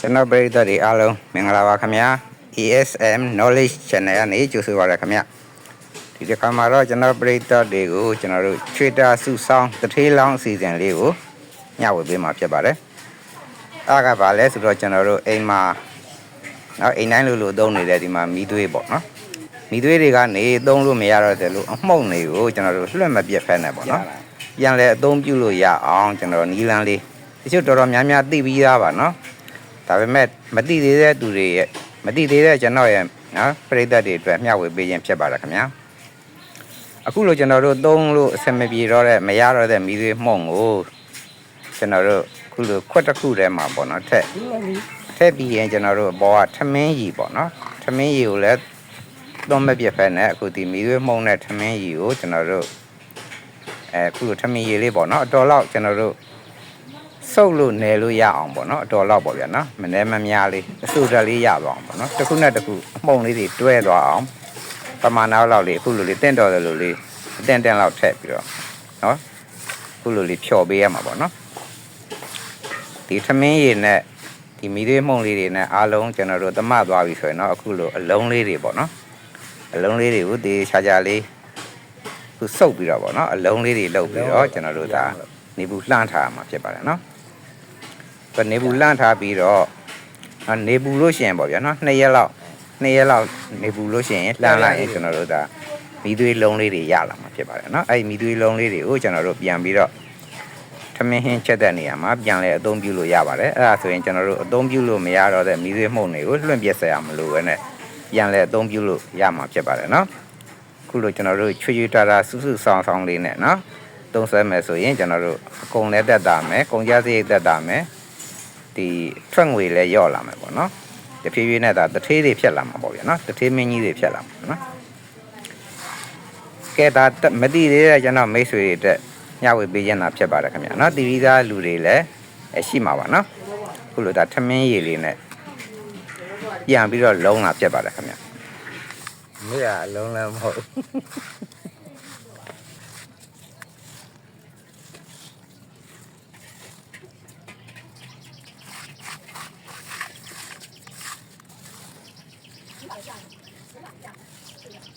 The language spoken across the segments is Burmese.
ကျွန်တော်ပရိသတ်တွေအားလုံးမင်္ဂလာပါခင်ဗျာ ESM Knowledge Channel ကနေကြိုဆိုပါရခင်ဗျာဒီတစ်ခါမှာတော့ကျွန်တော်ပရိသတ်တွေကိုကျွန်တော်တို့ချွေတာစုဆောင်းတထေးလောင်းအစီအစဉ်လေးကိုညှဝေပေးမှာဖြစ်ပါတယ်အားကပါလဲဆိုတော့ကျွန်တော်တို့အိမ်မှာနော်အိမ်တိုင်းလိုလိုသုံးနေတဲ့ဒီမှာမီးသွေးပေါ့နော်မီးသွေးတွေကနေသုံးလို့မရတော့တယ်လို့အမှုန့်တွေကိုကျွန်တော်တို့လွှတ်မပြတ်ဖက်နေပေါ့နော်ပြန်လဲအသုံးပြုလို့ရအောင်ကျွန်တော်နီးလန်းလေးတချို့တော်တော်များများသိပြီးသားပါနော် ဒါပေမဲ့မတိသေးတဲ့သူတွေရဲ့မတိသေးတဲ့ကျွန်တော်ရဲ့နော်ပရိသတ်တွေအတွက်မျှဝေပေးခြင်းဖြစ်ပါတယ်ခင်ဗျာအခုလိုကျွန်တော်တို့သုံးလို့အဆင်မပြေတော့တဲ့မရတော့တဲ့မီးသွေးမှုန့်ကိုကျွန်တော်တို့အခုလိုခွက်တစ်ခုထဲမှာပေါ့နော်ထက်ထက်ပြီးရင်ကျွန်တော်တို့ဘောကထမင်းရီပေါ့နော်ထမင်းရီကိုလည်းသုံးမပြတ်ဖက်နဲ့အခုဒီမီးသွေးမှုန့်နဲ့ထမင်းရီကိုကျွန်တော်တို့အဲအခုလိုထမင်းရီလေးပေါ့နော်အတော်လောက်ကျွန်တော်တို့ စုပ်လို့နယ်လို့ရအောင်ပေါ့နော်အတော်လောက်ပေါ့ဗျာနော်မနေမများလေးအဆူတက်လေးရပါအောင်ပေါ့နော်တစ်ခုနဲ့တစ်ခုအမှုံလေးတွေတွဲသွားအောင်ပမာဏလောက်လေးအခုလိုလေးတင့်တော်တယ်လို့လေးအတင့်တင့်လောက်ထည့်ပြီးတော့နော်အခုလိုလေးဖြော်ပေးရမှာပေါ့နော်ဒီထမင်းရည်နဲ့ဒီမီးသေးမှုံလေးတွေနဲ့အားလုံးကျွန်တော်တို့သမသွားပြီဆိုရင်တော့အခုလိုအလုံးလေးတွေပေါ့နော်အလုံးလေးတွေကိုဒီခြားခြားလေးခုစုပ်ပြီးတော့ပေါ့နော်အလုံးလေးတွေလုပ်ပြီးတော့ကျွန်တော်တို့ဒါနေဘူးလှမ်းထားရမှာဖြစ်ပါတယ်နော်က နေဘူးလန့်ထားပြီးတော့အာနေဘူးလို့ရှိရင်ပေါ့ဗျာနော်နှစ်ရက်လောက်နှစ်ရက်လောက်နေဘူးလို့ရှိရင်လှမ်းလိုက်ရင်ကျွန်တော်တို့ဒါမီးသွေးလုံးလေးတွေရလာမှာဖြစ်ပါတယ်နော်အဲ့ဒီမီးသွေးလုံးလေးတွေကိုကျွန်တော်တို့ပြန်ပြီးတော့ထမင်းဟင်းချက်တဲ့နေရာမှာပြန်လဲအသုံးပြုလို့ရပါတယ်အဲ့ဒါဆိုရင်ကျွန်တော်တို့အသုံးပြုလို့မရတော့တဲ့မီးသွေးမှုန့်တွေကိုလွှင့်ပြက်ဆက်ရမလို့ပဲနဲ့ပြန်လဲအသုံးပြုလို့ရမှာဖြစ်ပါတယ်နော်အခုလိုကျွန်တော်တို့ချွေချွေတာတာစုစုဆောင်ဆောင်လေးနဲ့နော်သုံးဆွဲမယ်ဆိုရင်ကျွန်တော်တို့အကုန်လဲတက်တာမယ်ကုန်ကြစရိတ်တက်တာမယ် ဒီထွက်ငွေလည်းယော့လာမယ်ပေါ့နော်တဖြည်းဖြည်းနဲ့ဒါတထေးတွေဖြတ်လာမှာပေါ့ဗျာနော်တထေးမင်းကြီးတွေဖြတ်လာမှာနော်ကဲဒါမတိသေးတဲ့ကျွန်တော်မိတ်ဆွေတွေအတွက်ညဝေပေးခြင်းတာဖြစ်ပါတယ်ခင်ဗျာနော်တီဗီသားလူတွေလည်းအရှိမှာပါနော်ခုလိုဒါထမင်းရည်လေးနဲ့ပြန်ပြီးတော့လုံးလာဖြစ်ပါတယ်ခင်ဗျာမရအလုံးလည်းမဟုတ် 这样，这两样，这样。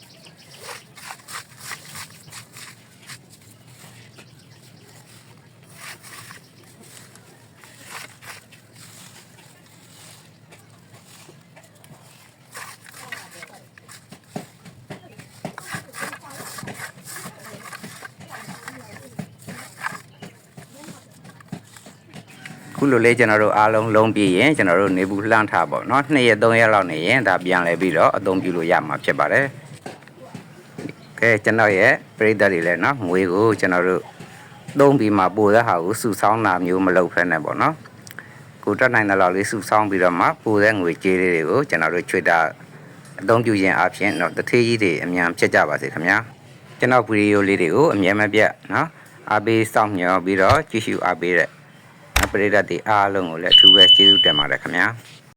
ခုလိုလေးကျွန်တော်တို့အားလုံးလုံးပြည့်ရင်ကျွန်တော်တို့နေဘူးလှမ်းထားပေါ့နော်2ရက်3ရက်လောက်နေရင်ဒါပြန်လဲပြီးတော့အသုံးပြုလို့ရမှာဖြစ်ပါတယ်ကဲကျွန်တော်ရဲ့ပရိသတ်တွေလည်းနော်ငွေကိုကျွန်တော်တို့သုံးပြီးမှပို့တဲ့ဟာကိုစုဆောင်းတာမျိုးမလုပ်ဖက်နဲ့ပေါ့နော်ကိုတက်နိုင်တဲ့လောက်လေးစုဆောင်းပြီးတော့မှပို့တဲ့ငွေကြေးလေးတွေကိုကျွန်တော်တို့ချွေတာအသုံးပြုခြင်းအပြင်တော့တထေးကြီးတွေအများဖြစ်ကြပါစေခင်ဗျာကျွန်တော်ဗီဒီယိုလေးတွေကိုအမြဲမပြတ်နော်အားပေးစောင့်မျှော်ပြီးတော့ကြည့်ရှုအားပေးတဲ့ ပရိသတ်တွေအားလုံးကိုလည်းအထူးပဲကျေးဇူးတင်ပါတယ်ခင်ဗျာ။